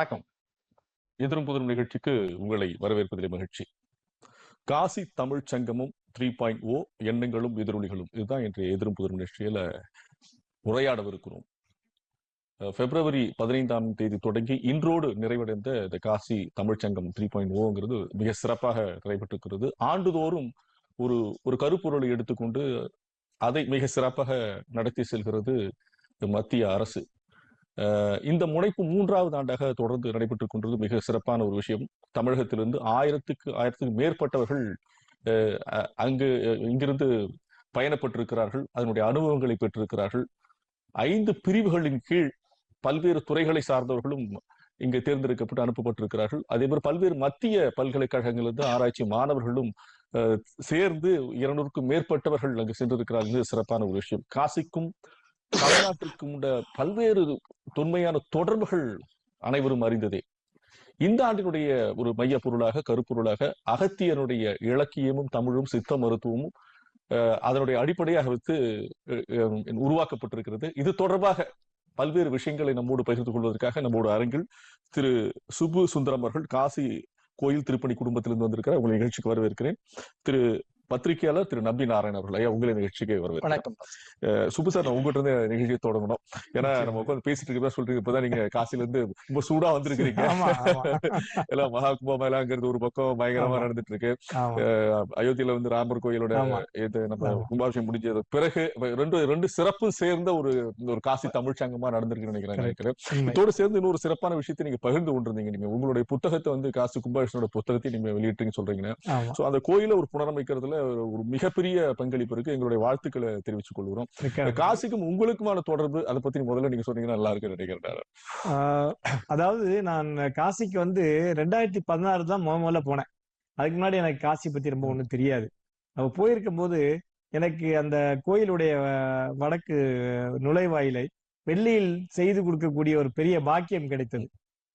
வணக்கம். எதிரும் புதிரும் நிகழ்ச்சிக்கு உங்களை வரவேற்பதிலே மகிழ்ச்சி. காசி தமிழ் சங்கமும் த்ரீ பாயிண்ட் ஓ எண்ணங்களும் எதிரொலிகளும் இதுதான் இன்றைய எதிரும் புதிரும் நிகழ்ச்சியில உரையாடவிருக்கிறோம். பிப்ரவரி பதினைந்தாம் தேதி தொடங்கி இன்றோடு நிறைவடைந்த இந்த காசி தமிழ் சங்கம் த்ரீ பாயிண்ட் ஓங்கிறது மிக சிறப்பாக நடைபெற்றிருக்கிறது. ஆண்டுதோறும் ஒரு ஒரு கருப்பொருளை எடுத்துக்கொண்டு அதை மிக சிறப்பாக நடத்தி செல்கிறது மத்திய அரசு. இந்த முனைப்பு மூன்றாவது ஆண்டாக தொடர்ந்து நடைபெற்றுக் கொண்டது மிக சிறப்பான ஒரு விஷயம். தமிழகத்திலிருந்து ஆயிரத்துக்கு ஆயிரத்துக்கு மேற்பட்டவர்கள் அங்கு அஹ், இங்கிருந்து பயணப்பட்டிருக்கிறார்கள் அதனுடைய அனுபவங்களை பெற்றிருக்கிறார்கள். ஐந்து பிரிவுகளின் கீழ் பல்வேறு துறைகளை சார்ந்தவர்களும் இங்கு தேர்ந்தெடுக்கப்பட்டு அனுப்பப்பட்டிருக்கிறார்கள். அதே மாதிரி பல்வேறு மத்திய பல்கலைக்கழகங்களிலிருந்து ஆராய்ச்சி மாணவர்களும் சேர்ந்து இருநூறுக்கும் மேற்பட்டவர்கள் அங்கு சென்றிருக்கிறார்கள். சிறப்பான ஒரு விஷயம். காசிக்கும் தமிழ்நாட்டிற்கு உண்ட பல்வேறு தொன்மையான தொடர்புகள் அனைவரும் அறிந்ததே. இந்த ஆண்டினுடைய ஒரு மைய பொருளாக கருப்பொருளாக அகத்தியனுடைய இலக்கியமும் தமிழும் சித்த மருத்துவமும் அதனுடைய அடிப்படையாக வைத்து உருவாக்கப்பட்டிருக்கிறது. இது தொடர்பாக பல்வேறு விஷயங்களை நம்மோடு பகிர்ந்து கொள்வதற்காக நம்மோடு அரங்கில் திரு சுப்பு சுந்தரம் அவர்கள் காசி கோயில் திருப்பணி குடும்பத்திலிருந்து வந்திருக்கிறார். உங்களை நிகழ்ச்சிக்கு வரவேற்கிறேன். திரு பத்திரிகையாளர் திரு நம்பி நாராயண் அவர்கள் ஐயா உங்களை நிகழ்ச்சிக்கு வரவேற்கிறேன். வணக்கம். சுப்பு சார் நான் உங்ககிட்ட இருந்து நிகழ்ச்சியை தொடங்கணும். ஏன்னா நம்ம உட்காந்து பேசிட்டு இருக்கப்ப சொல்றீங்க இப்பதான் நீங்க காசில இருந்து ரொம்ப சூடா வந்திருக்கிறீங்க. எல்லாம் மகா கும்பமேளாங்கிறது ஒரு பக்கம் பயங்கரமா. நடந்துட்டு இருக்கு அயோத்தியில வந்து ராமர் கோயிலோட. இது நம்ம. கும்பாபிஷேகம் முடிஞ்சது. பிறகு ரெண்டு ரெண்டு சிறப்பு சேர்ந்த ஒரு ஒரு காசி தமிழ் சங்கமா நடந்திருக்குன்னு நினைக்கிறேன். நினைக்கிறேன். இதோடு சேர்ந்து இன்னொரு சிறப்பான விஷயத்தை நீங்க பகிர்ந்து கொண்டிருந்தீங்க. நீங்க உங்களுடைய புத்தகத்தை வந்து காசி கும்பாபிஷனோட புத்தகத்தை நீங்க வெளியிட்டீங்க சொல்றீங்க. சோ அந்த கோயிலை ஒரு புனரமைக்கிறதுல ஒரு- ஒரு மிகப்பெரிய பங்களிப்பு இருக்கு. எங்களுடைய வாழ்த்துக்களை தெரிவித்துக் கொள்கிறோம். காசிக்கும் உங்களுக்குமான தொடர்பு அதை பத்தி முதல்ல நீங்க சொன்னீங்கன்னா நல்லா இருக்கு நினைக்கிறேன் அதாவது நான் காசிக்கு வந்து ரெண்டாயிரத்தி பதினாறு தான் முத முதல்ல போனேன். அதுக்கு முன்னாடி எனக்கு காசி பத்தி ரொம்ப ஒண்ணும் தெரியாது. அப்ப போயிருக்கும் போது எனக்கு அந்த கோயிலுடைய வடக்கு நுழைவாயிலை வெள்ளியில் செய்து கொடுக்கக்கூடிய ஒரு பெரிய பாக்கியம் கிடைத்தது.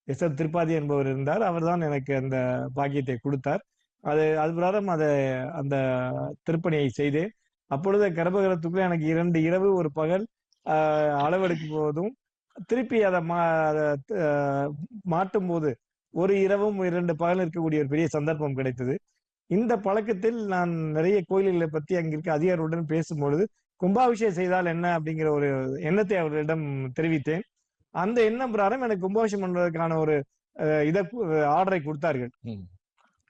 எஸ் எம் திருப்பாதி என்பவர் இருந்தார். அவர்தான் எனக்கு அந்த பாக்கியத்தை கொடுத்தார். அது அது பிரகாரம் அதை அந்த திருப்பணியை செய்தேன் அப்பொழுது கர்ப்பகிரகத்துக்குள்ள எனக்கு இரண்டு இரவு ஒரு பகல் அளவெடுக்கும் போதும் திருப்பி அதை மா அதை, மாட்டும் போது ஒரு இரவும் இரண்டு பகல் இருக்கக்கூடிய ஒரு பெரிய சந்தர்ப்பம் கிடைத்தது. இந்த பழக்கத்தில் நான் நிறைய கோயில்களை பத்தி அங்கிருக்க அதிகாரிகளுடன் பேசும்பொழுது கும்பாபிஷேகம் செய்தால் என்ன அப்படிங்கிற ஒரு எண்ணத்தை அவர்களிடம் தெரிவித்தேன். அந்த எண்ணம் பிரகாரம் எனக்கு கும்பாபிஷேகம் பண்றதுக்கான ஒரு இதை ஆர்டரை கொடுத்தார்கள்.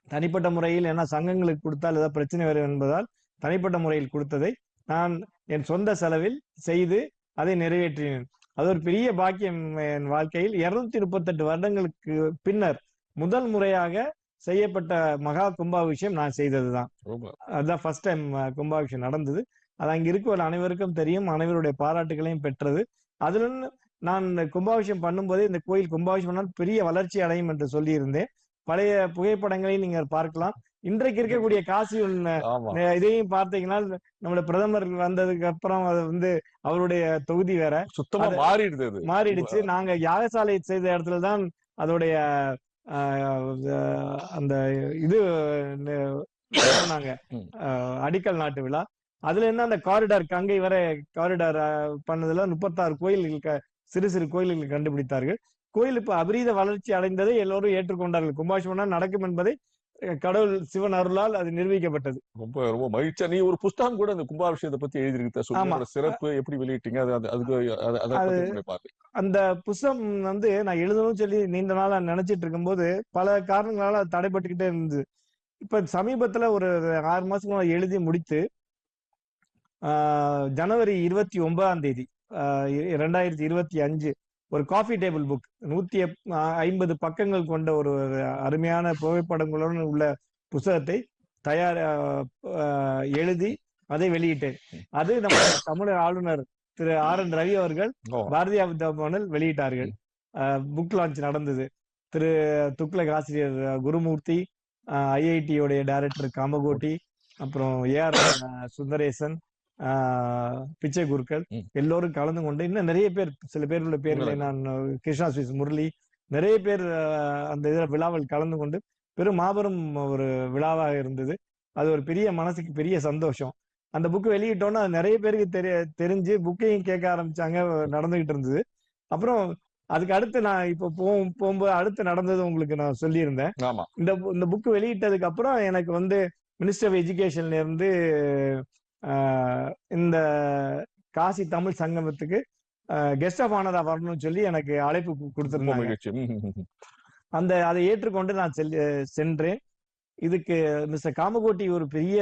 தனிப்பட்ட முறையில் ஏன்னா சங்கங்களுக்கு கொடுத்தால் ஏதாவது பிரச்சனை வரும் என்பதால் தனிப்பட்ட முறையில் கொடுத்ததை நான் என் சொந்த செலவில் செய்து அதை நிறைவேற்றினேன். அது ஒரு பெரிய பாக்கியம் என் வாழ்க்கையில். இருநூத்தி முப்பத்தெட்டு வருடங்களுக்கு பின்னர் முதல் முறையாக செய்யப்பட்ட மகா கும்பாபிஷேகம் நான் செய்ததுதான். அதுதான் ஃபர்ஸ்ட் டைம் கும்பாபிஷேகம் நடந்தது. அது அங்க இருக்கிற அனைவருக்கும் தெரியும். அனைவருடைய பாராட்டுகளையும் பெற்றது. அதுல நான் கும்பாபிஷேகம் பண்ணும்போதே இந்த கோயில் கும்பாபிஷேகம் பெரிய வளர்ச்சி அடையும் என்று சொல்லியிருந்தேன். பழைய புகைப்படங்களை நீங்க பார்க்கலாம். இன்றைக்கு இருக்கக்கூடிய காசி இதையும் பார்த்தீங்கன்னா நம்மளோட பிரதமர் வந்ததுக்கு அப்புறம் அது வந்து அவருடைய தொகுதி வேற. சுத்தமா மாறிடுது மாறிடுச்சு. நாங்க யாகசாலை செய்த இடத்துல தான் அதோடைய அந்த இது நாங்க. அடிக்கல் நாட்டு விழா. அதுல என்ன அந்த காரிடார் கங்கை வரை காரிடார் பண்ணதுல முப்பத்தாறு கோயில்கள் சிறு சிறு கோயில்கள் கண்டுபிடித்தார்கள். கோயில் இப்ப அபரீத வளர்ச்சி அடைந்ததை எல்லோரும் ஏற்றுக்கொண்டார்கள். கும்பாபிஷேகம் நடக்கும் என்பதை கடவுள் சிவன் அருளால் அது நிரூபிக்கப்பட்டது. ரொம்ப ரொம்ப மகிழ்ச்சியா நீ ஒரு புஸ்தகம் கூட அந்த கும்பாபிஷேகத்தை பத்தி எழுதியிருக்க சிறப்பு எப்படி வெளியிட்டீங்க? அது அது- அதுக்கு. அந்த புஸ்தகம் வந்து நான் எழுதணும்னு சொல்லி நீண்ட நாளா நினைச்சிட்டு இருக்கும்போது பல காரணங்களால அது தடைப்பட்டுக்கிட்டே இருந்தது. இப்ப சமீபத்துல ஒரு ஆறு மாசத்துக்கு எழுதி முடித்து ஆஹ், ஜனவரி இருபத்தி ஒன்பதாம் தேதி ரெண்டாயிரத்தி இருபத்தி அஞ்சு ஒரு காஃபி டேபிள் புக் நூத்தி ஐம்பது பக்கங்கள் கொண்ட ஒரு அருமையான புகைப்படங்களுடன் உள்ள புத்தகத்தை தயார் எழுதி அதை வெளியிட்டேன். அது நம்ம தமிழர் ஆளுநர் திரு ஆர் என் ரவி அவர்கள் பாரதிய வித்யா பவனில் வெளியிட்டார்கள். புக் லான்ச் நடந்தது. திரு துக்ளக் ஆசிரியர் குருமூர்த்தி ஐஐடியோடைய டைரக்டர் காமகோட்டி அப்புறம் ஏஆர் சுந்தரேசன் ஆஹ், பிச்சை குருக்கள். எல்லோரும் கலந்து கொண்டு இன்னும் நிறைய பேர் சில பேருடைய பேர்களை நான் கிருஷ்ணா ஸ்வீஸ் முரளி நிறைய பேர் அந்த இதில் விழாவில் கலந்து கொண்டு பெரும் மாபெரும் ஒரு விழாவாக இருந்தது. அது ஒரு பெரிய மனசுக்கு பெரிய சந்தோஷம். அந்த புக் வெளியிட்டோன்னா நிறைய பேருக்கு தெரிய தெரிஞ்சு புக்கையும் கேட்க ஆரம்பிச்சாங்க நடந்துகிட்டு இருந்தது. அப்புறம் அதுக்கு அடுத்து நான் இப்போ போகும் போகும்போது அடுத்து நடந்தது உங்களுக்கு நான் சொல்லியிருந்தேன். இந்த இந்த புக் வெளியிட்டதுக்கு அப்புறம் எனக்கு வந்து மினிஸ்டர் ஆஃப் எஜுகேஷன்ல இருந்து இந்த காசி தமிழ் சங்கமத்துக்கு கெஸ்ட் ஆஃப் ஆனரா வரணும்னு சொல்லி எனக்கு அழைப்பு கொடுத்திருந்தாங்க. அந்த அதை ஏற்றுக்கொண்டு நான் செல் சென்றேன். இதுக்கு மிஸ்டர் காமகோட்டி ஒரு பெரிய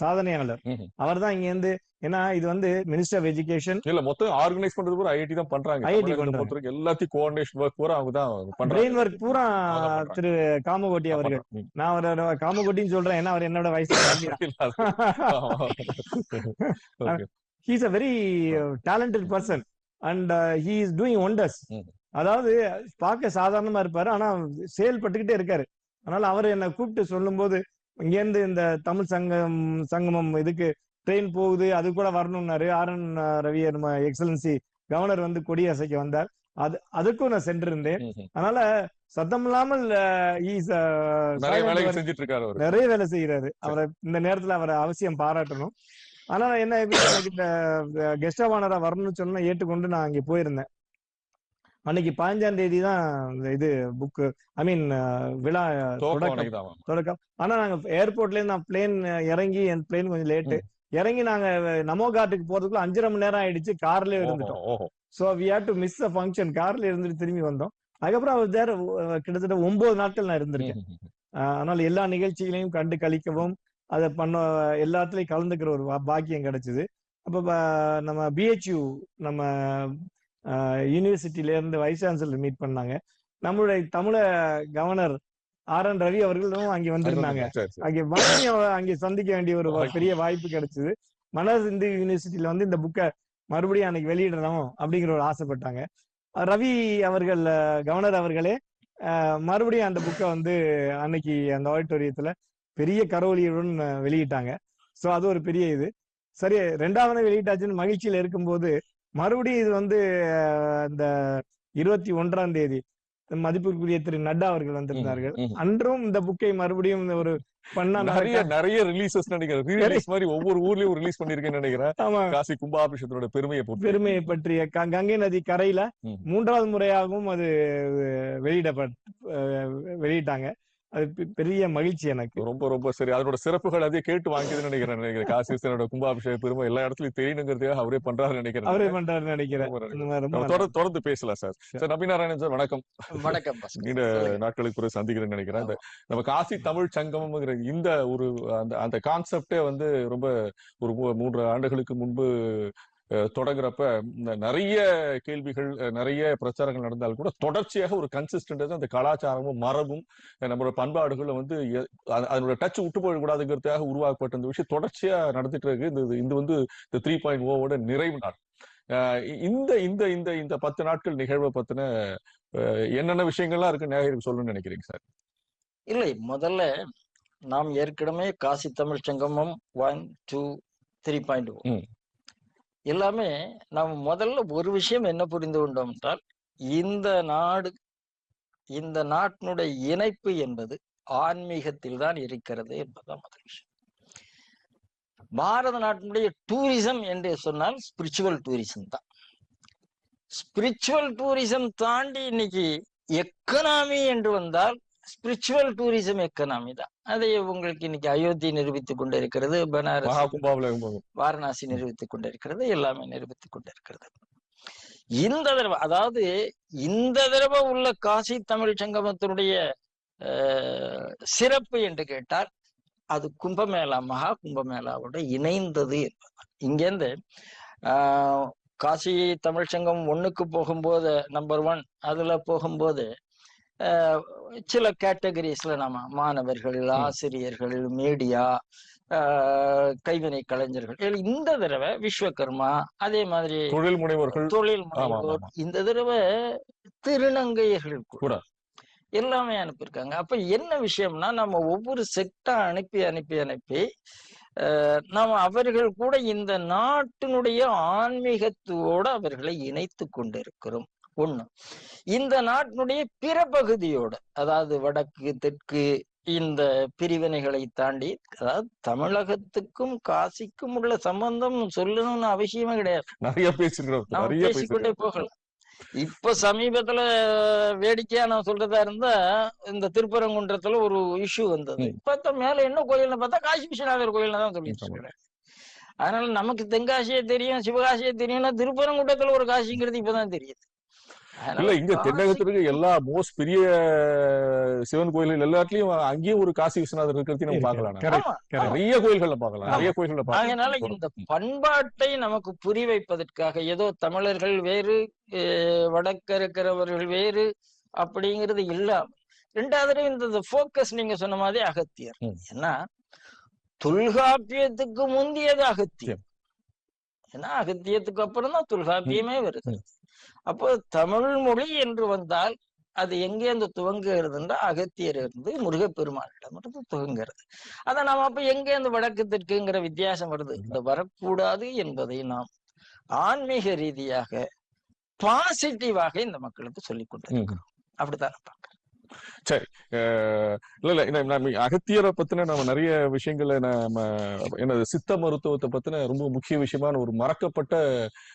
சாதனையாளர். அவர் தான் இங்க இருந்து ஏன்னா இது வந்து மினிஸ்டர் ஆஃப் எஜுகேஷன் இல்ல மொத்தம் ஆர்கனைஸ் பண்றது பூரா ஐஐடி தான் பண்றாங்க தமிழகத்தை பண்றாங்க. எல்லாத்தையும் கோஆர்டினேஷன் ஒர்க் பூரா அவங்க தான் பண்றாங்க ஒர்க் பூரா. திரு காமகோட்டி அவர்கள். நான் அவரோட காமகோட்டின்னு சொல்றேன் ஏன்னா அவர் என்னோட வயசு. He's a very talented person and he is doing wonders. அதாவது பார்க்க சாதாரணமா இருப்பாரு ஆனா செயல்பட்டுக்கிட்டே இருக்காரு. அதனால அவர் என்னை கூப்பிட்டு சொல்லும்போது இங்கேருந்து இந்த தமிழ் சங்கம் சங்கமம் இதுக்கு ட்ரெயின் போகுது அது கூட வரணும்னாரு. ஆர். என். ரவி நம்ம எக்ஸலன்சி கவர்னர் வந்து கொடியசைக்க வந்தார். அது அதுக்கும் நான் சென்றிருந்தேன். அதனால சத்தம் இல்லாமல் நிறைய வேலைகள் செஞ்சுட்டு இருக்காரு அவரு. நிறைய வேலை செய்யறாரு அவரை இந்த நேரத்துல அவரை அவசியம் பாராட்டணும். ஆனா என்ன இந்த கெஸ்ட் ஆஃப் ஆனரா வரணும்னு சொன்னா ஏற்றுக்கொண்டு நான் அங்கே போயிருந்தேன். அன்னைக்கு பதினஞ்சாம் தேதி தான் இது புக் ஐ மீன் விழா தொடக்கம். தொடக்கம். ஆனா நாங்க ஏர்போர்ட்ல இருந்து நான் பிளேன் இறங்கி என் பிளேன் கொஞ்சம் லேட்டு இறங்கி நாங்க நமோ காட்டுக்கு போறதுக்குள்ள அஞ்சரை மணி நேரம் ஆயிடுச்சு கார்ல இருந்துட்டோம். So we had to miss the function கார்ல இருந்துட்டு திரும்பி வந்தோம். அதுக்கப்புறம் அவர் தேர் கிட்டத்தட்ட ஒன்பது நாட்கள் நான் இருந்திருக்கேன். அதனால எல்லா நிகழ்ச்சிகளையும் கண்டு கழிக்கவும் அதை பண்ண எல்லாத்துலயும் கலந்துக்கிற ஒரு பாக்கியம் கிடைச்சது. அப்ப நம்ம பிஹெச்யூ நம்ம யூனிவர்சிட்டில இருந்து வைஸ் சான்சலர் மீட் பண்ணாங்க. நம்மளுடைய தமிழ கவர்னர் ஆர் என் ரவி அவர்களும் அங்கே வந்திருந்தாங்க. அங்கே மறுபடியும் அங்கே சந்திக்க வேண்டிய ஒரு பெரிய வாய்ப்பு கிடைச்சது. மனாஸ் இந்து யூனிவர்சிட்டியில வந்து இந்த புக்கை மறுபடியும் அன்னைக்கு வெளியிடணும் அப்படிங்கிற ஒரு ஆசைப்பட்டாங்க. ரவி அவர்கள் கவர்னர் அவர்களே மறுபடியும் அந்த புக்கை வந்து அன்னைக்கு அந்த ஆடிட்டோரியத்துல பெரிய கரோலியுடன் வெளியிட்டாங்க. சோ அது ஒரு பெரிய இது. சரி ரெண்டாவது வெளியிட்டாச்சுன்னு மகிழ்ச்சியில இருக்கும்போது மறுபடியும் இது வந்து இந்த இருபத்தி ஒன்றாம் தேதி மதிப்பிற்குரிய திரு நட்டா அவர்கள் வந்திருந்தார்கள். அன்றும் இந்த புக்கை மறுபடியும் ஒரு பண்ணா நிறைய நிறைய ரிலீசஸ் நினைக்கிறேன். மாதிரி ஒவ்வொரு ஊர்லயும் ரிலீஸ் பண்ணிருக்கேன்னு நினைக்கிறேன். ஆமா. காசி கும்பாபிஷேகத்தோட பெருமையை பெருமையை பற்றிய கங்கை நதி கரையில. மூன்றாவது முறையாகவும் அது அஹ், வெளியிட்டாங்க. அது பெரிய மகிழ்ச்சி எனக்கு. ரொம்ப ரொம்ப சரி. அதனோட சிறப்புகள் அதே கேட்டு வாங்கியதுன்னு நினைக்கிறேன் நினைக்கிறேன். காசி விஸ்வநாதோட கும்பாபிஷேக பெருமை எல்லா இடத்துலயும் தெரியணுங்கிறதுக்காக அவரே பண்றாருன்னு நினைக்கிறேன். அவரே பண்றாருன்னு நினைக்கிறேன். தொடர்ந்து தொடர்ந்து பேசலாம் சார். சார். நபிநாராயணன் சார் வணக்கம். வணக்கம் பாஸ்கர். நீண்ட. நாட்களுக்கு பிறகு சந்திக்கிறேன்னு நினைக்கிறேன். நம்ம காசி தமிழ் சங்கமம்ங்கிற இந்த ஒரு அந்த அந்த கான்செப்டே வந்து ரொம்ப ஒரு மூ- மூன்று ஆண்டுகளுக்கு முன்பு தொடங்குறப்ப நிறைய கேள்விகள் நிறைய பிரச்சாரங்கள் நடந்தால் கூட தொடர்ச்சியாக ஒரு கன்சிஸ்டன்ட் அந்த கலாச்சாரமும் மரபும் நம்மளோட பண்பாடுகள்ல வந்து அதனோட டச் விட்டு போயிடக்கூடாதுங்கிறதுக்காக உருவாக்கப்பட்ட இந்த விஷயம் தொடர்ச்சியா நடந்துட்டு இருக்கு. இந்த இது- வந்து இந்த த்ரீ பாயிண்ட் ஓவோட நிறைவு நாள். இந்த இந்த இந்த இந்த பத்து நாட்கள் நிகழ்வை பத்தின என்னென்ன விஷயங்கள்லாம் இருக்கு நேயருக்கு சொல்லணும்னு நினைக்கிறீங்க சார்? இல்லை முதல்ல நாம் ஏற்கனவே காசி தமிழ் சங்கமம் ஒன் டூ த்ரீ பாயிண்ட். எல்லாமே நாம் முதல்ல ஒரு விஷயம் என்ன புரிந்து கொண்டோம் என்றால் இந்த நாடு இந்த நாட்டினுடைய இணைப்பு என்பது ஆன்மீகத்தில் தான் இருக்கிறது என்பதுதான் முதல் விஷயம். பாரத நாட்டினுடைய டூரிசம் என்று சொன்னால் ஸ்பிரிச்சுவல் டூரிசம் தான். ஸ்பிரிச்சுவல் டூரிசம் தாண்டி இன்னைக்கு எக்கனாமி என்று வந்தால் ஸ்பிரிச்சுவல் டூரிசம் எக்கனாமி தான் அதை உங்களுக்கு இன்னைக்கு அயோத்தி நிரூபித்துக் கொண்டிருக்கிறது பனாரஸ் வாரணாசி நிரூபித்துக் கொண்டிருக்கிறது எல்லாமே நிரூபித்துக் கொண்டிருக்கிறது இந்த தடவை அதாவது இந்த தடவை உள்ள காசி தமிழ் சங்கமத்தினுடைய சிறப்பு என்று கேட்டால் அது கும்பமேளா மகா கும்பமேளாவோட இணைந்தது என்பதுதான் இங்கேருந்து ஆஹ், காசி தமிழ் சங்கம் ஒண்ணுக்கு போகும்போது நம்பர் ஒன் அதுல போகும்போது சில கேட்டகரிஸ்ல நம்ம மாணவர்கள் ஆசிரியர்கள் மீடியா கைவினை கலைஞர்கள். இந்த தடவை விஸ்வகர்மா அதே மாதிரி தொழில் முனைவோர்கள். தொழில் முனைவோர். இந்த தடவை திருநங்கையர்கள் கூட. எல்லாமே அனுப்பியிருக்காங்க. அப்ப என்ன விஷயம்னா நம்ம ஒவ்வொரு செட்டா அனுப்பி அனுப்பி அனுப்பி அஹ், நாம அவர்கள் கூட இந்த நாட்டினுடைய ஆன்மீகத்தோடு அவர்களை இணைத்து கொண்டிருக்கிறோம். ஒண்ணு. இந்த நாட்டினுடைய பிற பகுதியோட அதாவது வடக்கு தெற்கு இந்த பிரிவினைகளை தாண்டி அதாவது தமிழகத்துக்கும் காசிக்கும் உள்ள சம்பந்தம் சொல்லணும்னு அவசியமே கிடையாது. நிறைய பேசிருக்கிறோம் பேசிக்கொண்டே போகலாம். இப்ப சமீபத்துல வேடிக்கையா நான் சொல்றதா இருந்தா இந்த திருப்பரங்குன்றத்துல ஒரு இஷ்யூ வந்தது. ம். பார்த்தா மேல என்ன கோயில்னு பார்த்தா காசி விஸ்வநாதர் கோயில்னு தான் சொல்லிட்டு. இருக்கிறேன் அதனால நமக்கு தென்காசியே தெரியும் சிவகாசியே தெரியும்னா திருப்பரங்குன்றத்துல ஒரு காசிங்கிறது இப்பதான் தெரியுது. இல்ல இங்க தென்னகத்திற்கு எல்லா மோஸ்ட் பெரிய சிவன் கோயில்கள் எல்லாத்துலயும் அங்கேயும் ஒரு காசி விஸ்வநாதர் இருக்கிறதையும் நம்ம கரெக்ட் நிறைய கோயில்கள்ல பார்க்கலாம் நிறைய கோயில்கள்ல அதனால பார்க்கலாம் இந்த பண்பாட்டை நமக்கு புரி வைப்பதற்காக ஏதோ தமிழர்கள் வேறு வடக்க இருக்கிறவர்கள் வேறு அப்படிங்கிறது இல்லாம ரெண்டாவது இந்த ஃபோக்கஸ் நீங்க சொன்ன மாதிரி அகத்தியர். ஏன்னா தொல்காப்பியத்துக்கு முந்தியது அகத்தியம் ஏன்னா அகத்தியத்துக்கு அப்புறம் தான் தொல்காப்பியமே வருது. அப்போ தமிழ் மொழி என்று வந்தால் அது எங்கே இருந்து துவங்குகிறதுன்றா அகத்தியர் இருந்து முருகப்பெருமானிடம் இருந்து துவங்குகிறது. அதை நாம் அப்ப எங்கே இருந்து வடக்கு தெற்குங்கிற வித்தியாசம் வருது. இந்த வரக்கூடாது என்பதை நாம் ஆன்மீக ரீதியாக பாசிட்டிவாக இந்த மக்களுக்கு சொல்லிக் கொண்டிருக்கிறோம். அப்படித்தான் நான் சரி இல்ல இல்ல நம்ம அகத்தியரை பத்தின நம்ம நிறைய விஷயங்களை நம்ம என்னது சித்த மருத்துவத்தை பத்தின ரொம்ப முக்கிய விஷயமான ஒரு மறக்கப்பட்ட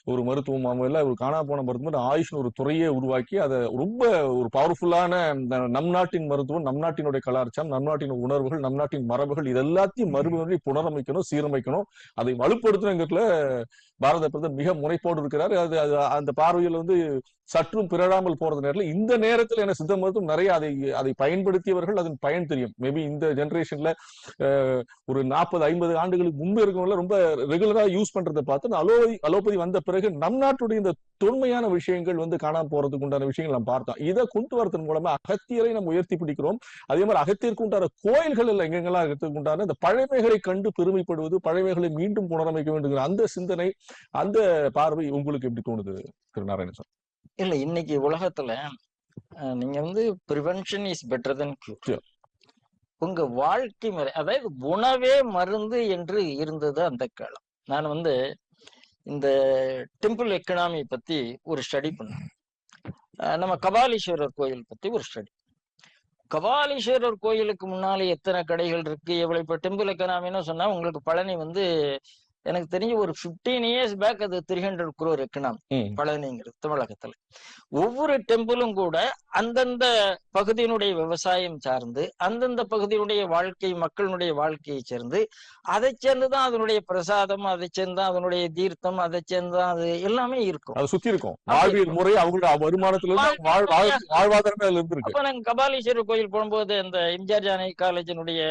ஒரு மருத்துவம். இல்ல ஒரு காணா போன மருத்துவம். ஆயுஷ்னு ஒரு துறையை உருவாக்கி அதை ரொம்ப ஒரு பவர்ஃபுல்லான நம் நாட்டின் மருத்துவம் நம் நாட்டினுடைய கலாச்சாரம் நம் நாட்டின் உணர்வுகள் நம் நாட்டின் மரபுகள் இது எல்லாத்தையும் மறுபடியும் புனரமைக்கணும் சீரமைக்கணும். அதை வலுப்படுத்தணுங்கிறதுல பாரத பிரதமர் மிக முனைப்போடு இருக்கிறார். அது அது அந்த பார்வையில் வந்து சற்றும் பிறழாமல் போறது நேரத்தில் இந்த நேரத்தில் என சித்த மருத்துவம் நிறைய அதை அதை பயன்படுத்தியவர்கள் அதன் பயன் தெரியும். மேபி இந்த ஜென்ரேஷன்ல ஒரு நாற்பது ஐம்பது ஆண்டுகளுக்கு முன்பு இருக்கவங்கள ரொம்ப ரெகுலரா யூஸ் பண்றதை பார்த்து அலோபதி அலோபதி வந்த பிறகு நம் நாட்டுடைய இந்த தொன்மையான விஷயங்கள் வந்து காணாம போறதுக்கு உண்டான விஷயங்கள் நம்ம பார்த்தோம். இதை கொண்டு வரதன் மூலமா அகத்தியரை நம்ம உயர்த்தி பிடிக்கிறோம். அதே மாதிரி அகத்தியருக்கு உண்டான கோயில்கள் இல்லை எங்கெங்கெல்லாம் இருக்கிறதுக்கு உண்டான இந்த பழமைகளை கண்டு பெருமைப்படுவது பழமைகளை மீண்டும் புனரமைக்க வேண்டுங்கிற அந்த சிந்தனை அந்த பார்வை உங்களுக்கு எப்படி தோணுது திரு நாராயணசாமி? இல்ல இன்னைக்கு உலகத்துல நீங்க வந்து prevention is better than. Cure உங்க வாழ்க்கை முறை அதாவது உணவே மருந்து என்று இருந்தது அந்த காலம். நான் வந்து இந்த டெம்பிள் எக்கனாமி பத்தி ஒரு ஸ்டடி பண்ணேன். நம்ம கபாலீஸ்வரர் கோயில் பத்தி ஒரு ஸ்டடி கபாலீஸ்வரர் கோயிலுக்கு முன்னாலே எத்தனை கடைகள் இருக்கு எவ்வளவு இப்ப டெம்பிள் எக்கனாமின்னு சொன்னா உங்களுக்கு பழனி வந்து எனக்கு தெரிஞ்சு ஒரு 15 இயர்ஸ் பேக் அது த்ரீ ஹண்ட்ரட் குரோர் எக்கனாமி. பழனிங்கிறது தமிழகத்துல. ஒவ்வொரு டெம்பிளும் கூட அந்தந்த பகுதியினுடைய விவசாயம் சார்ந்து அந்தந்த பகுதியினுடைய வாழ்க்கை மக்களுடைய வாழ்க்கையை சேர்ந்து அதை சேர்ந்துதான் அதனுடைய பிரசாதம் அதை சேர்ந்து அதனுடைய தீர்த்தம் அதை சேர்ந்துதான் அது எல்லாமே இருக்கும். அதை சுத்தி இருக்கும். வாழ்வியல் முறை அவங்களோட வருமானத்துல வாழ்வாதாரமே அதுல நாங்க கபாலீஸ்வரர் கோயில் போகும்போது அந்த எம்ஜிஆர் ஜானகி காலேஜினுடைய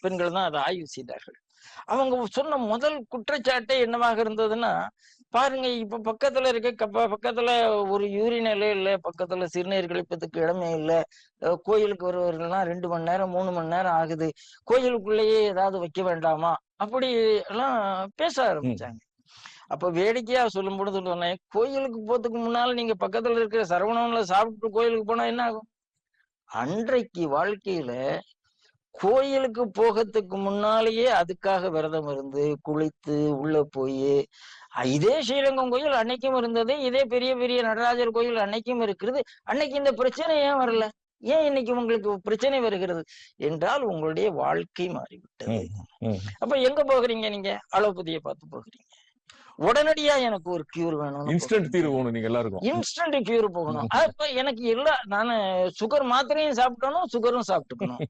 பெண்கள் தான் அதை ஆய்வு செய்தார்கள். அவங்க சொன்ன முதல் குற்றச்சாட்டே என்னவாக இருந்ததுன்னா பாருங்க இப்ப பக்கத்துல இருக்க பக்கத்துல ஒரு யூரினலே இல்ல பக்கத்துல சிறுநீர் கழிப்பதுக்கு இடமே இல்ல. கோயிலுக்கு வருவவர்கள்லாம் ரெண்டு மணி நேரம் மூணு மணி நேரம் ஆகுது. கோயிலுக்குள்ளேயே ஏதாவது வைக்க வேண்டாமா? அப்படி எல்லாம் பேச ஆரம்பிச்சாங்க. அப்ப வேடிக்கையா சொல்லும் பொழுது சொன்னேன் கோயிலுக்கு போறதுக்கு முன்னால நீங்க பக்கத்துல இருக்கிற சரவணம்ல சாப்பிட்டு கோயிலுக்கு போனா என்ன ஆகும்? அன்றைக்கு வாழ்க்கையில கோயிலுக்கு போகிறதுக்கு முன்னாலேயே அதுக்காக விரதம் இருந்து குளித்து உள்ள போய் இதே ஸ்ரீரங்கம் கோயில் அன்னைக்கும் இருந்தது இதே பெரிய பெரிய நடராஜர் கோயில் அன்னைக்கும் இருக்கிறது. அன்னைக்கு இந்த பிரச்சனை ஏன் வரல? ஏன் இன்னைக்கு உங்களுக்கு பிரச்சனை வருகிறது? என்றால் உங்களுடைய வாழ்க்கை மாறிவிட்டது. அப்ப எங்க போகிறீங்க நீங்க? அலோபதியை பார்த்து போகிறீங்க. உடனடியா எனக்கு ஒரு கியூர் வேணும் இன்ஸ்டன்ட் தீர்வு வேணும் நீங்க எல்லாருக்கும். இன்ஸ்டன்ட் கியூர் போகணும். அப்ப எனக்கு எல்லா நானு சுகர் மாத்திரையும் சாப்பிட்டணும் சுகரும் சாப்பிட்டுக்கணும்.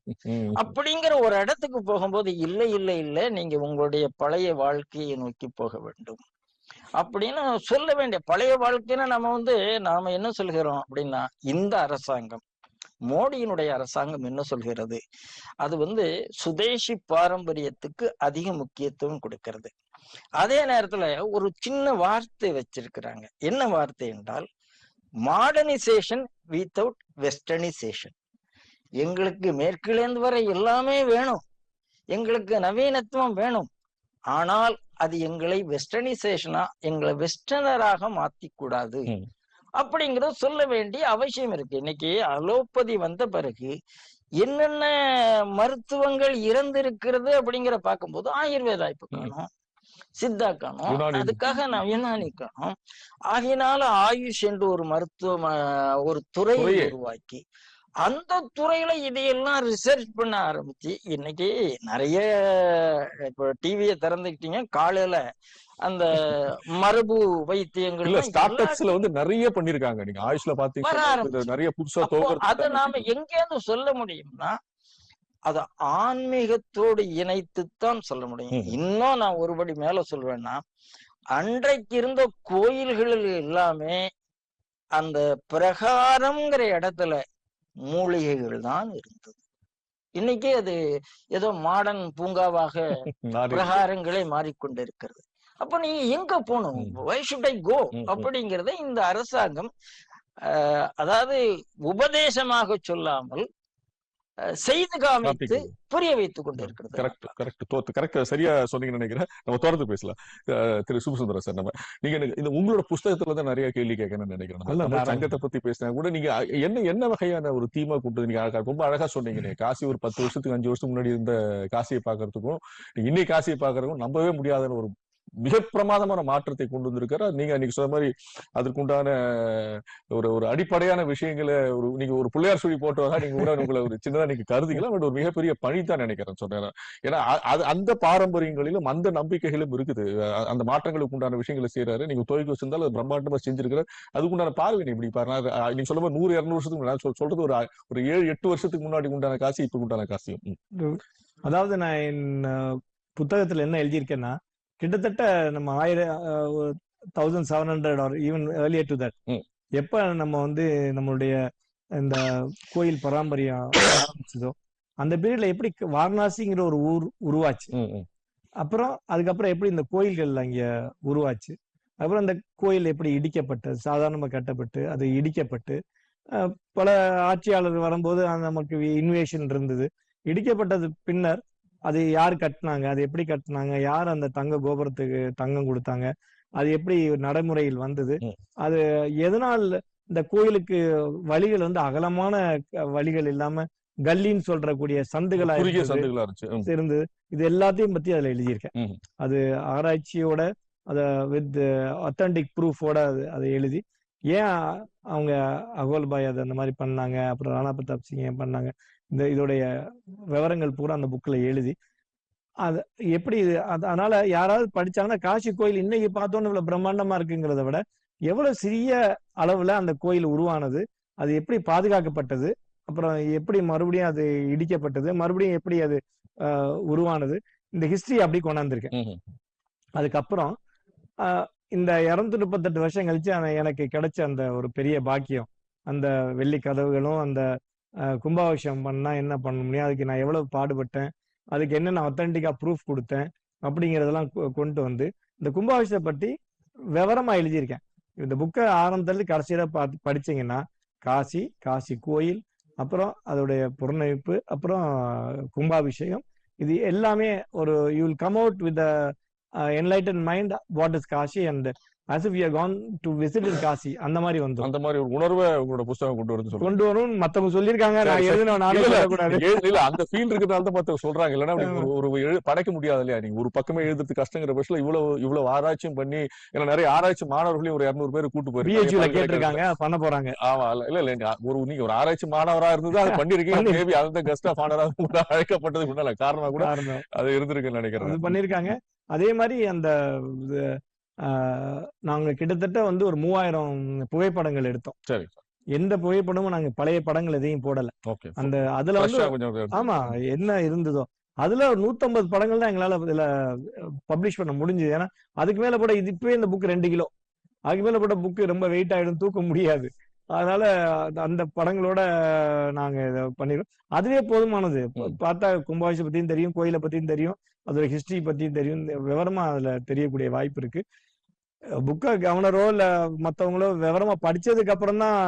அப்படிங்கிற ஒரு இடத்துக்கு போகும்போது இல்லை இல்லை இல்லை நீங்க உங்களுடைய பழைய வாழ்க்கையை நோக்கி போக வேண்டும். அப்படின்னு சொல்ல வேண்டிய பழைய வாழ்க்கைன்னா நம்ம வந்து நாம என்ன சொல்கிறோம் அப்படின்னா இந்த அரசாங்கம் மோடியினுடைய அரசாங்கம் என்ன சொல்கிறது? அது வந்து சுதேசி பாரம்பரியத்துக்கு அதிக முக்கியத்துவம் கொடுக்கிறது. அதே நேரத்துல ஒரு சின்ன வார்த்தை வச்சிருக்கிறாங்க. என்ன வார்த்தை என்றால் மாடர்னைசேஷன் வித்தவுட் வெஸ்டர்னைசேஷன் எங்களுக்கு மேற்கிலேந்து வர எல்லாமே வேணும். எங்களுக்கு நவீனத்துவம் வேணும். ஆனால் அது எங்களை வெஸ்டர்னைசேஷனா எங்களை வெஸ்டர்னராக மாத்தி கூடாது ம். அப்படிங்கறத சொல்ல வேண்டிய அவசியம் இருக்கு. இன்னைக்கு அலோபதி வந்த பிறகு என்னென்ன மருத்துவங்கள் இறந்திருக்கிறது அப்படிங்கிற பார்க்கும்போது ஆயுர்வேதா இப்ப. காணும். சித்தா காணும் யுனானி. அதுக்காக நான் யுனானி காணும் ஆகையினால ஆயுஷ் என்று ஒரு மருத்துவம் ஆஹ், ஒரு துறையை. உருவாக்கி அந்த துறையில இதையெல்லாம் ரிசர்ச் பண்ண ஆரம்பிச்சு இன்னைக்கு நிறைய இப்போ டிவியை திறந்துக்கிட்டீங்க காலையில அந்த மரபு வைத்தியங்கள் ஸ்டார்ட் அப்ஸ்ல வந்து நிறைய பண்ணிருக்காங்க நீங்க ஆயுஷ்ல பாத்தீங்கன்னா. நிறைய புதுசா அதை நாம எங்கேருந்து சொல்ல முடியும்னா அத ஆன்மீகத்தோடு இணைத்துத்தான் சொல்ல முடியும். இன்னும் நான் ஒருபடி மேல சொல்வேன்னா அன்றைக்கு இருந்த கோயில்களில் எல்லாமே அந்த பிரகாரம்ங்கிற இடத்துல மூலிகைகள் தான் இருந்தது இன்னைக்கு அது ஏதோ மாடர்ன் பூங்காவாக பிரகாரங்களே மாறிக்கொண்டிருக்கிறது அப்ப நீங்க எங்க போகணும். Why should I go. அப்படிங்கறத இந்த அரசாங்கம் அதாவது உபதேசமாக சொல்லாமல் செய்து காமித்து புரிய வைத்துக் கொண்டிருக்கிறது. Correct correct. தோத்து கரெக்ட். சரியா சொன்னீங்கன்னு நினைக்கிறேன். நம்ம தொடர்ந்து பேசலாம். திரு சுபசுந்தரம் சார் நம்ம. நீங்க இந்த உங்களோட புஸ்தகத்துல தான் நிறைய கேள்வி கேட்கணும்னு நினைக்கிறேன். சங்கத்தை பத்தி பேசினா கூட நீங்க என்ன என்ன வகையான ஒரு தீமா கொண்டு நீங்க அழகா- ரொம்ப அழகா சொன்னீங்க காசி ஒரு பத்து வருஷத்துக்கு அஞ்சு வருஷத்துக்கு முன்னாடி இருந்த காசியை பாக்குறதுக்கும் நீங்க இன்னைக்கு காசியை பாக்குறதுக்கும் நம்பவே முடியாத ஒரு மிக பிரமாதமான மாற்றத்தை கொண்டு வந்திருக்காரு. நீங்க அன்னைக்கு சொன்ன மாதிரி அதற்குண்டான ஒரு ஒரு அடிப்படையான விஷயங்களை ஒரு நீங்க ஒரு பிள்ளையார் சொல்லி போட்டதா நீங்க கூட உங்களை ஒரு சின்னதா நீங்க கருதிக்கலாம் பட் ஒரு மிகப்பெரிய பணி தான் நினைக்கிறேன் சொன்னேன் ஏன்னா அது அந்த பாரம்பரியங்களிலும் அந்த நம்பிக்கைகளும் இருக்குது. அந்த மாற்றங்களுக்கு உண்டான விஷயங்களை செய்யறாரு நீங்க துவைக்கு வச்சிருந்தாலும் அது பிரம்மாண்டமா செஞ்சிருக்கிற அதுக்கு உண்டான பார்வை நீ இப்படி பாருங்க. நீங்க சொல்ல போது நூறு இருநூறு வருஷத்துக்கு நான் சொல்- சொல்றது ஒரு ஒரு ஏழு எட்டு வருஷத்துக்கு முன்னாடி உண்டான காசி இப்ப உண்டான காசியும். அதாவது நான் என் புத்தகத்துல என்ன எழுதியிருக்கேன்னா கிட்டத்தட்ட நம்ம ஆயிரம் thousand seven hundred or even earlier to that. எப்ப நம்ம வந்து நம்மளுடைய இந்த கோயில் பராமரியம் ஆரம்பிச்சதோ அந்த பீரியட்ல எப்படி வாரணாசிங்கிற ஒரு ஊர் உருவாச்சு. அப்புறம் அதுக்கப்புறம் எப்படி இந்த கோயில்கள் அங்க உருவாச்சு அப்புறம் இந்த கோயில் எப்படி இடிக்கப்பட்டு சாதாரணமா கட்டப்பட்டு அது இடிக்கப்பட்டு பல ஆட்சியாளர் வரும்போது அந்த நமக்கு இன்வேஷன் இருந்தது இடிக்கப்பட்டது பின்னர் அது யார் கட்டினாங்க? அது எப்படி கட்டினாங்க? யார் அந்த தங்க கோபுரத்துக்கு தங்கம் கொடுத்தாங்க? அது எப்படி நடைமுறையில் வந்தது. அது எதனால் இந்த கோயிலுக்கு வழிகள் வந்து அகலமான வழிகள் இல்லாம கல்லின்னு சொல்றக்கூடிய சந்துகளா இருந்தது. இது எல்லாத்தையும் பத்தி அதுல எழுதியிருக்கேன். அது ஆராய்ச்சியோட அத வித் அத்தன்டிக் ப்ரூஃபோட அது அதை எழுதி ஏன் அவங்க அகோல் பாய் அது அந்த மாதிரி பண்ணாங்க? அப்புறம் ராணா பிரதாப் சிங் ஏன் பண்ணாங்க? இந்த இதோடைய விவரங்கள் பூரா அந்த புக்ல எழுதி அது எப்படி இது அது அதனால யாராவது படிச்சாங்கன்னா காசி கோயில் இன்னைக்கு பார்த்தோன்னு இவ்வளவு பிரம்மாண்டமா இருக்குங்கிறத விட எவ்வளவு சிறிய அளவுல அந்த கோயில் உருவானது அது எப்படி பாதுகாக்கப்பட்டது அப்புறம் எப்படி மறுபடியும் அது இடிக்கப்பட்டது மறுபடியும் எப்படி அது உருவானது இந்த ஹிஸ்டரி அப்படி கொண்டாந்துருக்கேன். அதுக்கப்புறம் இந்த இருநூத்தி முப்பத்தெட்டு வருஷம் கழிச்சு எனக்கு கிடைச்ச அந்த ஒரு பெரிய பாக்கியம் அந்த வெள்ளி கதவுகளும் அந்த கும்பாபிஷேகம் பண்ணா என்ன பண்ண முடியும்? அதுக்கு நான் எவ்வளவு பாடுபட்டேன்? அதுக்கு என்னென்ன அத்தன்டிக்கா ப்ரூஃப் கொடுத்தேன்? அப்படிங்கிறதெல்லாம் கொ- கொண்டு வந்து இந்த கும்பாபிஷேகத்தை பற்றி விவரமா எழுதியிருக்கேன். இந்த புக்கை ஆரம்பத்துல கடைசியில பார்த்து படிச்சீங்கன்னா காசி காசி கோயில் அப்புறம் அதோடைய புறநமைப்பு அப்புறம் கும்பாபிஷேகம் இது எல்லாமே ஒரு you will come out with enlighten mind what is Kashi and if you have gone to visit in Kashi அந்த மாதிரி வந்துரும். அந்த மாதிரி ஒரு உணர்வை உங்களோட புஸ்தகம் கொண்டு வருது கொண்டு வரும் மத்தவங்க சொல்லியிருக்காங்க நான். எழுதின நானே சொல்லக்கூடாது. இல்ல அந்த ஃபீல் இருக்கிறதால தான் மத்தவங்க சொல்றாங்க. அப்படி ஒரு படைக்க முடியாது இல்லையா நீங்க? ஒரு பக்கமே எழுதுறது கஷ்டங்கிற பட்சத்துல இவ்வளவு இவ்வளவு ஆராய்ச்சியும் பண்ணி ஏன்னா நிறைய ஆராய்ச்சி மாணவர்களையும் ஒரு இருநூறு பேர் கூட்டு பிஹெச்ல போயிருக்காங்க கேட்டிருக்காங்க பண்ண போறாங்க. ஆமா இல்ல இல்ல ஒரு நீங்க ஒரு ஆராய்ச்சி மாணவரா இருந்தது அது பண்ணிருக்கீங்க. பண்ணி- மேபி அந்த கெஸ்ட் ஆஃப் ஆனரா கூட அழைக்கப்பட்டதுக்கு முன்னால காரணமா கூட அது இருந்திருக்குன்னு அது நினைக்கிறேன் பண்ணிருக்காங்க. அதே மாதிரி அந்த நாங்க கிட்டத்தட்ட வந்து ஒரு மூவாயிரம் புகைப்படங்கள் எடுத்தோம். சரி. எந்த புகைப்படமும் நாங்க பழைய படங்கள் எதையும் போடல. அந்த அதுல வந்து ஆமா என்ன இருந்ததோ. அதுல ஒரு நூத்தம்பது படங்கள் தான் எங்களால இதுல பப்ளிஷ் பண்ண முடிஞ்சது. ஏன்னா அதுக்கு மேல கூட இது இப்பவே இந்த புக் ரெண்டு கிலோ. அதுக்கு மேல போட்ட புக் ரொம்ப வெயிட் ஆயிடும் தூக்க முடியாது. அதனால அந்த- படங்களோட நாங்க இதை பண்ணிடுறோம் அதுவே போதுமானது. பார்த்தா கும்பாபிஷேகம் பத்தியும் தெரியும் கோயிலை பத்தியும் தெரியும் அதோட ஹிஸ்டரி பத்தியும் தெரியும். விவரமா அதுல தெரியக்கூடிய வாய்ப்பு இருக்கு. புக்கை கவர்னரோ இல்ல மத்தவங்களோ விவரமா படிச்சதுக்கு அப்புறம் தான்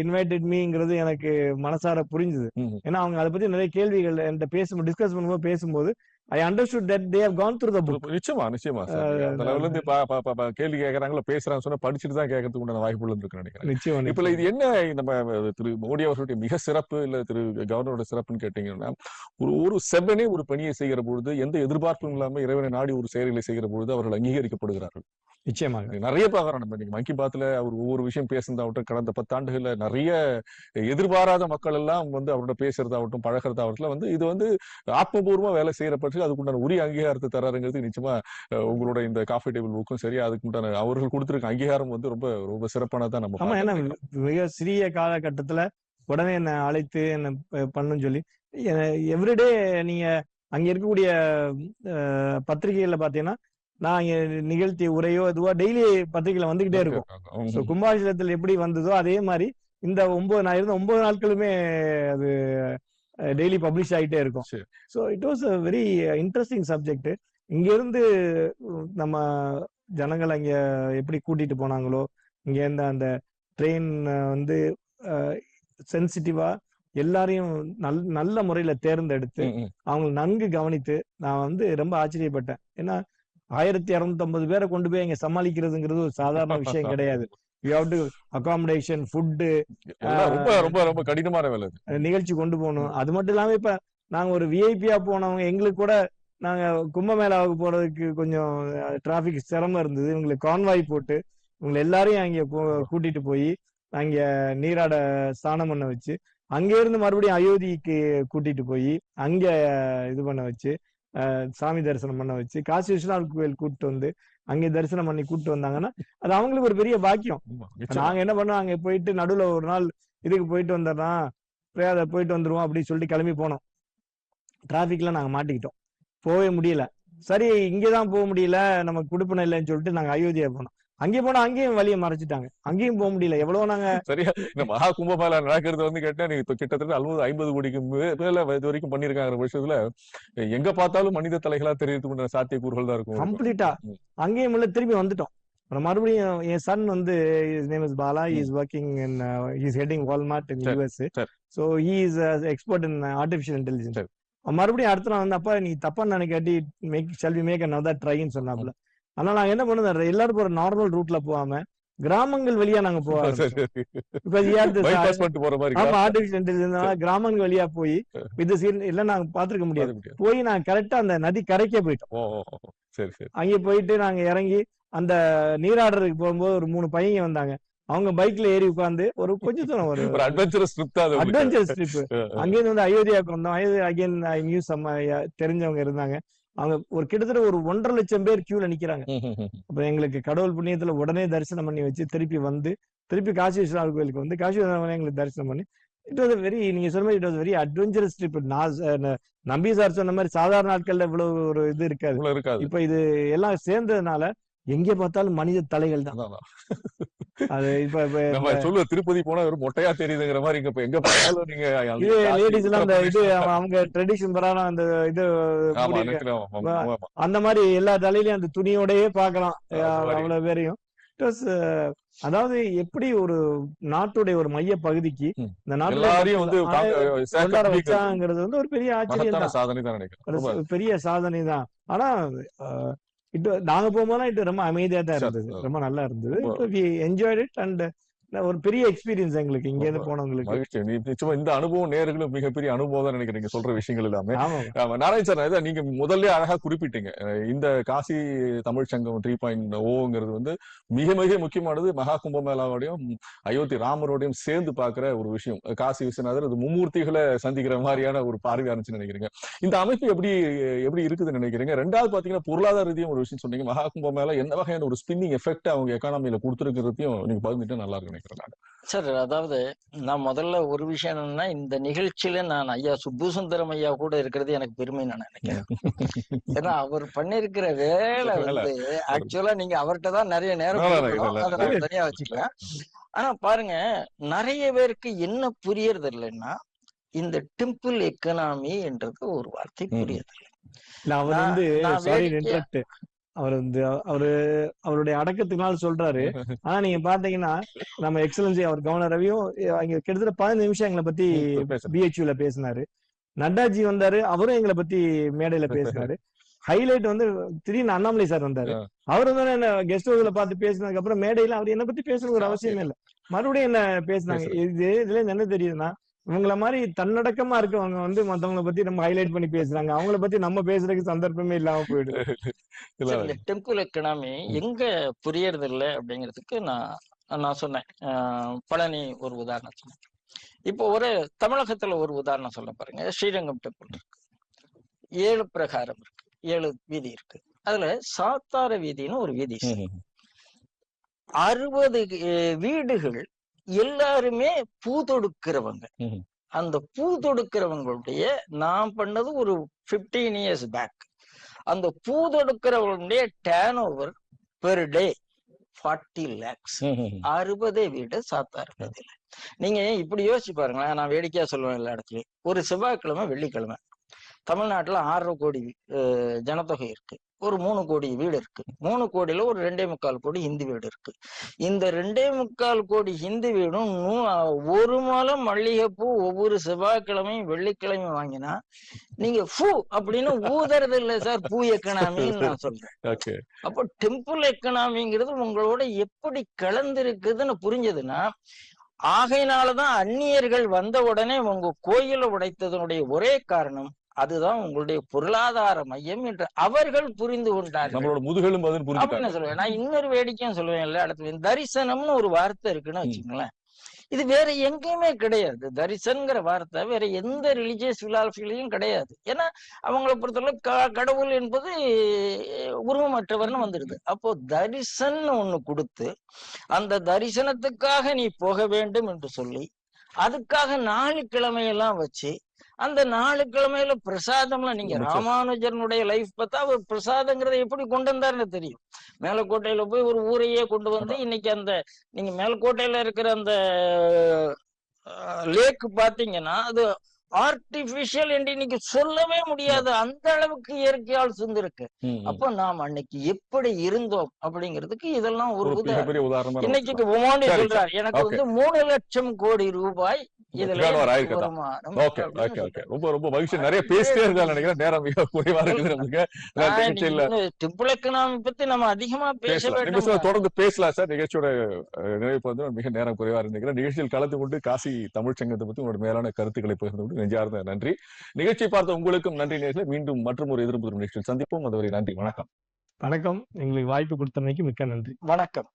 இன்வைட்டட் மீங்கிறது எனக்கு மனசார புரிஞ்சுது. ஏன்னா அவங்க அதை பத்தி நிறைய கேள்விகள் என்கிட்ட பேசும்போது டிஸ்கஸ் பண்ணும்போது பேசும்போது I understood that they have gone through the book நிச்சயமா நிச்சயமா சார் அஹ் அந்த லெவல்ல இருந்து பா- பா- பா- பா- கேள்வி கேட்கறாங்களோ பேசுறாங்க சொன்னா படிச்சுட்டு தான் கேட்கறதுக்கு உண்டான வாய்ப்புகள் இருக்குன்னு நினைக்கிறேன். நிச்சயம் இப்ப இது என்ன நம்ம திரு மோடி அவர்களுடைய மிக சிறப்பு இல்ல திரு கவர்னரோட சிறப்புன்னு கேட்டீங்கன்னா ஒரு ஒரு செவ்வனே ஒரு பணியை செய்கிற பொழுது எந்த எதிர்பார்ப்பும் இல்லாம இறைவனை நாடி ஒரு செயல்களை செய்கிற பொழுது அவர்கள் அங்கீகரிக்கப்படுகிறார்கள். நிச்சயமாக நிறைய பார்க்கறோம் நம்ம நீங்க மங்கி பாத்துல அவர் ஒவ்வொரு விஷயம் பேசுனதாகட்டும் கடந்த பத்தாண்டுகள்ல நிறைய எதிர்பாராத மக்கள் எல்லாம் வந்து அவரோட பேசுறதாகட்டும் பழகிறதாகட்டும் வந்து இது வந்து ஆத்மபூர்வமா வேலை செய்யற பட்சம் அதுக்குண்டான உரிய அங்கீகாரத்தை தராருங்கிறது நிச்சயமா உங்களோட இந்த காஃபி டேபிள் புக்கும் சரி அதுக்குண்டான அவர்கள் கொடுத்திருக்க அங்கீகாரம் வந்து ரொம்ப ரொம்ப சிறப்பானதா நம்ம ஆமா ஏன்னா. மிக சிறிய காலகட்டத்துல உடனே என்ன அழைத்து என்ன பண்ணுன்னு சொல்லி எவ்ரிடே நீங்க அங்க இருக்கக்கூடிய பத்திரிகைகள்ல பாத்தீங்கன்னா நான் இங்க நிகழ்த்திய உரையோ இதுவோ டெய்லி பத்திரிகையில வந்துகிட்டே இருக்கும். ஸோ கும்பாபிஷேகத்தில் எப்படி வந்ததோ அதே மாதிரி இந்த ஒன்பது நான் இருந்த ஒன்பது நாட்களுமே அது டெய்லி பப்ளிஷ் ஆகிட்டே இருக்கும். So it was a very interesting subject இங்க இருந்து நம்ம ஜனங்களை அங்க எப்படி கூட்டிட்டு போனாங்களோ இங்க இருந்து அந்த ட்ரெயின் வந்து சென்சிட்டிவா எல்லாரையும் நல் நல்ல முறையில தேர்ந்தெடுத்து. அவங்களை நன்கு கவனித்து நான் வந்து ரொம்ப ஆச்சரியப்பட்டேன். ஏன்னா ஆயிரத்தி இருநூத்தி ஐம்பது பேரை கொண்டு போய் இங்க சமாளிக்கிறதுங்கிறது ஒரு சாதாரண விஷயம் கிடையாது. You have to accommodation food எல்லாம் ரொம்ப ரொம்ப ரொம்ப கடினமான வேலை அது. நிகழ்ச்சி கொண்டு போகணும். அது மட்டும் இல்லாம இப்ப நாங்க ஒரு விஐபியா போனவங்க எங்களுக்கு கூட நாங்க கும்பமேளாவுக்கு போறதுக்கு கொஞ்சம் டிராபிக் சிரமம் இருந்தது. இவங்களுக்கு கான்வாய் போட்டு இவங்களை எல்லாரையும் அங்க கூட்டிட்டு போய் அங்க நீராட ஸ்நானம் பண்ண வச்சு அங்க இருந்து மறுபடியும் அயோத்திக்கு கூட்டிட்டு போய் அங்க இது பண்ண வச்சு சாமி தரிசனம் பண்ண வச்சு காசி விஸ்வநாத் கோயில் கூட்டிட்டு வந்து அங்கே தரிசனம் பண்ணி கூட்டிட்டு வந்தாங்கன்னா அது அவங்களுக்கு ஒரு பெரிய பாக்கியம். நாங்க என்ன பண்ணோம் அங்க போயிட்டு நடுவுல ஒரு நாள் இதுக்கு போயிட்டு வந்துடுறோம் பிரயாத போயிட்டு வந்துருவோம் அப்படின்னு சொல்லிட்டு கிளம்பி போனோம். டிராபிக்ல நாங்க மாட்டிக்கிட்டோம். போகவே முடியல. சரி இங்கதான் போக முடியல நம்ம குடுப்பின இல்லைன்னு சொல்லிட்டு நாங்க அயோத்தியா போனோம். அங்கே போனா அங்கேயும் வழியை மறைச்சிட்டாங்க. அங்கேயும் போக முடியல. எவ்வளவு நாங்க சரியா இந்த மகா கும்பமேளா நடக்கிறது வந்து கேட்டா நீங்க கிட்டத்தட்ட அறுபது ஐம்பது கோடிக்கு மேல இது வரைக்கும் பண்ணிருக்காங்க விஷயத்துல எங்க பார்த்தாலும் மனித தலைகளா தெரியறதுக்கு சாத்தியக்கூறுகள் தான் இருக்கும். கம்ப்ளீட்டா. அங்கேயும் உள்ள திரும்பி வந்துட்டோம். மறுபடியும் என் சன் வந்து name is Bala. Is working in is heading Walmart in US. So he is expert in artificial intelligence. மறுபடியும் அடுத்த நாள் வந்து அப்பா நீ தப்பா நினைக்காட்டி make shall we make another ட்ரைன்னு சொன்னாப்ல ஆனா நாங்க என்ன பண்ணுவோம் எல்லாரும் போற நார்மல் ரூட்ல போகாம கிராமங்கள் வழியா நாங்க இன்டெலிஜென்ஸ் கிராமங்கள். வழியா போய் இது இல்ல நாங்க பாத்துருக்க முடியாது. போய் நாங்க கரெக்டா அந்த நதி கரைக்கே போயிட்டோம். அங்கே போயிட்டு நாங்க இறங்கி அந்த நீராடுறதுக்கு போகும்போது ஒரு மூணு பையங்க வந்தாங்க. அவங்க பைக்ல ஏறி உட்கார்ந்து ஒரு கொஞ்ச தூரம் ஒரு அட்வென்ச்சரஸ் ட்ரிப் தான் அது உங்களுக்கு. அட்வென்ச்சர் ட்ரிப் அங்கேருந்து வந்து அயோத்தியாவுக்கு வந்தோம். Ayodhya again I knew some தெரிஞ்சவங்க இருந்தாங்க. அவங்க ஒரு கிட்டத்தட்ட ஒரு ஒன்றரை லட்சம் பேர் கியூல நிக்கிறாங்க. அப்ப எங்களுக்கு கடவுள் புண்ணியத்துல உடனே தரிசனம் பண்ணி வச்சு திருப்பி வந்து திருப்பி காசி விஸ்வநாத் கோயிலுக்கு வந்து காசி விஸ்வநாத் எங்களுக்கு தரிசனம் பண்ணி இட் வாஸ் வெரி நீங்க சொன்ன மாதிரி it was very adventurous trip நான் நம்பி சார் சொன்ன மாதிரி சாதாரண நாட்கள்ல இவ்வளவு ஒரு இது இருக்காது இப்ப இது எல்லாம் சேர்ந்ததுனால எங்க பார்த்தாலும் மனித தலைகள் தான். அது இப்ப நம்ம சொல்லுவ திருப்பதி போனா வெறும் மொட்டையா தெரியுதுங்கிற மாதிரி இங்க எங்க பார்த்தாலும் நீங்க இது லேடிஸ் எல்லாம் அந்த இது அவங்க- ட்ரெடிஷன் பிரகாரம் அந்த இது. அந்த மாதிரி எல்லா தலையிலயும் அந்த துணியோடயே மாதிரி. அவ்வளவு பேரையும் அதாவது எப்படி ஒரு நாட்டுடைய ஒரு மைய பகுதிக்கு. இந்த நாட்டுல வந்து கொண்டாட. வச்சாங்கிறது வந்து ஒரு பெரிய ஆச்சரியம் தான் ஒரு பெரிய சாதனை தான் ஆனா இது நாங்க போகும்போது இது ரொம்ப அமைதியா தான் இருந்தது. ரொம்ப நல்லா இருந்தது என்ஜாய்ட் இட் அண்ட் ஒரு பெரிய எக்ஸ்பீரியன்ஸ் எங்களுக்கு இங்க இருந்து போனவங்களுக்கு. நிச்சயமா இந்த அனுபவம் நேர்களும் மிகப்பெரிய அனுபவம் தான் நினைக்கிறேன் நீங்க சொல்ற விஷயங்கள் எல்லாமே. நாராயண் சார் இதான் நீங்க முதல்ல அழகா குறிப்பிட்டீங்க. இந்த காசி தமிழ் சங்கம் த்ரீ பாயிண்ட் ஓங்கிறது வந்து மிக மிக முக்கியமானது மகா கும்பமேளாவோடையும் அயோத்தி ராமரோடையும் சேர்ந்து பார்க்கிற ஒரு விஷயம். காசி விஸ்வநாதர் அது மும்மூர்த்திகளை சந்திக்கிற மாதிரியான ஒரு பார்வையா இருந்துச்சுன்னு நினைக்கிறீங்க. இந்த அமைப்பு எப்படி எப்படி இருக்குதுன்னு நினைக்கிறீங்க? ரெண்டாவது பாத்தீங்கன்னா பொருளாதார ரீதியும் ஒரு விஷயம் சொன்னீங்க. மகா கும்பமேளா என்ன வகையான ஒரு ஸ்பின்னிங் எஃபெக்ட் அவங்க எக்கானமியில கொடுத்துருக்கிறதையும் நீங்க பகிர்ந்துட்டு நல்லா இருக்கு நினைக்கிறேன் நான். சார் அதாவது நான் முதல்ல ஒரு விஷயம் என்னன்னா இந்த நிகழ்ச்சியில நான் ஐயா சுப்பு சுந்தரம் ஐயா கூட இருக்கிறது எனக்கு பெருமை நான் நினைக்கிறேன். ஏன்னா அவர் பண்ணிருக்கிற வேலை. வந்து ஆக்சுவலா நீங்க அவர்கிட்ட தான் நிறைய நேரம் தனியா வச்சுக்கிறேன். ஆனா பாருங்க நிறைய பேருக்கு என்ன புரியறது இல்லைன்னா இந்த டெம்பிள் எக்கனாமி என்றது ஒரு வார்த்தை அவர் நான்- வந்து அவர் வந்து அவரு அவருடைய அடக்கத்துக்குனால சொல்றாரு. ஆனா நீங்க பாத்தீங்கன்னா நம்ம எக்ஸலன்சி அவர் கவர்னர் ரவியும் அங்க கிட்டத்தட்ட பதினஞ்சு நிமிஷம் எங்களை பத்தி. பிஹெச்யூல பேசினாரு. நட்டாஜி வந்தாரு அவரும் எங்களை பத்தி மேடையில பேசினாரு. ஹைலைட் வந்து திடீர்னு அண்ணாமலை சார் வந்தாரு. அவர் வந்து என்ன கெஸ்ட் ஹவுஸ்ல பார்த்து பேசினதுக்கு அப்புறம் மேடையில அவர் என்ன பத்தி பேசணும் ஒரு அவசியம் இல்ல. மறுபடியும் என்ன பேசினாங்க? இது இதுல என்ன தெரியுதுன்னா இவங்கள மாதிரி தன்னடக்கமா இருக்கவங்க வந்து மத்தவங்கள பத்தி நம்ம ஹைலைட் பண்ணி பேசுறாங்க. அவங்கள பத்தி நம்ம பேசுறதுக்கு சந்தர்ப்பமே இல்லாம போயிடுது. இந்த டெம்பிள் எக்கனாமி எங்க புரியறது இல்லை அப்படிங்கிறதுக்கு நான் நான் சொன்னேன். ஆஹ் பழனி ஒரு உதாரணம் சொன்னேன். இப்போ ஒரு தமிழகத்துல ஒரு உதாரணம் சொல்ல பாருங்க. ஸ்ரீரங்கம் டெம்பிள் இருக்கு. ஏழு பிரகாரம் இருக்கு. ஏழு வீதி இருக்கு. அதுல சாத்தார வீதின்னு ஒரு வீதி அறுபது வீடுகள் எல்லாருமே பூ தொடுக்கிறவங்க. அந்த பூ தொடுக்கிறவங்களுடைய நான் பண்ணது ஒரு 15 இயர்ஸ் பேக் அந்த பூ தொடுக்கிறவங்களுடைய turnover per day forty lakhs. அறுபதே வீடு சாத்தார் வீதியில நீங்க இப்படி யோசிச்சு பாருங்களேன் நான் வேடிக்கையா சொல்லுவேன் எல்லா இடத்துலயும். ஒரு செவ்வாய்க்கிழமை வெள்ளிக்கிழமை. தமிழ்நாட்டுல ஆறரை கோடி ஜனத்தொகை இருக்கு. ஒரு மூணு கோடி வீடு இருக்கு. மூணு கோடியில ஒரு ரெண்டே முக்கால் கோடி ஹிந்தி வீடு இருக்கு. இந்த ரெண்டே முக்கால் கோடி ஹிந்தி வீடும் ஒரு மாலம் மல்லிகைப்பூ ஒவ்வொரு செவ்வாய்க்கிழமையும் வெள்ளிக்கிழமையும் வாங்கினா நீங்க ஃபூ அப்படின்னு ஊதுறது இல்ல சார். பூ எக்கனாமின்னு நான் சொல்றேன். அப்போ டெம்பிள் எக்கனாமிங்கிறது உங்களோட எப்படி கலந்திருக்குதுன்னு புரிஞ்சதுன்னா ஆகையினாலதான் அந்நியர்கள் வந்த உடனே உங்க கோயிலை உடைத்ததனுடைய ஒரே காரணம் அதுதான் உங்களுடைய பொருளாதார மையம் என்று அவர்கள் புரிந்து கொண்டார்கள். நம்மளோட முதுகெலும் அப்படின்னு சொல்லுவேன். நான் இன்னொரு வேடிக்கையும் சொல்லுவேன் எல்லா இடத்துலயும் தரிசனம்னு ஒரு வார்த்தை இருக்குன்னு வச்சுங்களேன் இது வேற எங்கேயுமே கிடையாது. தரிசனங்கிற வார்த்தை வேற எந்த ரிலிஜியஸ் பிலாசபிலையும் கிடையாது. ஏன்னா அவங்கள பொறுத்தவரை க- கடவுள் என்பது உருவமற்றவர்னு வந்துடுது. அப்போ தரிசன்னு ஒண்ணு கொடுத்து அந்த தரிசனத்துக்காக நீ போக வேண்டும் என்று சொல்லி அதுக்காக நாலு கிழமையெல்லாம் வச்சு அந்த நாலு கிழமையில பிரசாதம்லாம் நீங்க நிச்சயம். ராமானுஜரனுடைய லைஃப் பார்த்தா அவர் பிரசாதங்கிறத எப்படி கொண்டு வந்தாருன்னு தெரியும் மேலக்கோட்டையில போய் ஒரு ஊரையே கொண்டு வந்து இன்னைக்கு அந்த நீங்க மேல்கோட்டையில இருக்கிற அந்த லேக் பாத்தீங்கன்னா அது ஆர்டிபிஷியல் என்று இன்னைக்கு சொல்லவே முடியாது. அந்த அளவுக்கு இயற்கையால் சிந்திருக்கு. அப்போ நாம் அன்னைக்கு எப்படி இருந்தோம் அப்படிங்கிறதுக்கு இதெல்லாம் ஒரு உதாரணம் இன்னைக்கு சரி, சொல்றார் எனக்கு. வந்து மூணு லட்சம் கோடி ரூபாய். ரொம்ப ரொம்ப மகிழ்ச்சி. நிறைய பேசிட்டே இருந்தா நினைக்கிறேன். நேரம் மிக குறைவா இருக்குது நமக்கு. நம்ம அதிகமா பேச தொடர்ந்து பேசலாம் சார். நிகழ்ச்சியோட நிறைவு வந்து மிக நேரம் குறைவா இருந்துக்கிறேன் நிகழ்ச்சியில் கலந்து கொண்டு காசி தமிழ் சங்கத்தை பத்தி உங்களோட மேலான கருத்துக்களை பகிர்ந்து கொண்டு நெஞ்சார்ந்த நன்றி. நிகழ்ச்சியை பார்த்த உங்களுக்கும் நன்றி நேர்களை. மீண்டும் மற்றும் ஒரு எதிர்ப்பு நிகழ்ச்சியில் சந்திப்போம். அதுவரை நன்றி. வணக்கம். வணக்கம். எங்களுக்கு வாய்ப்பு கொடுத்தமைக்கு மிக்க நன்றி. வணக்கம்.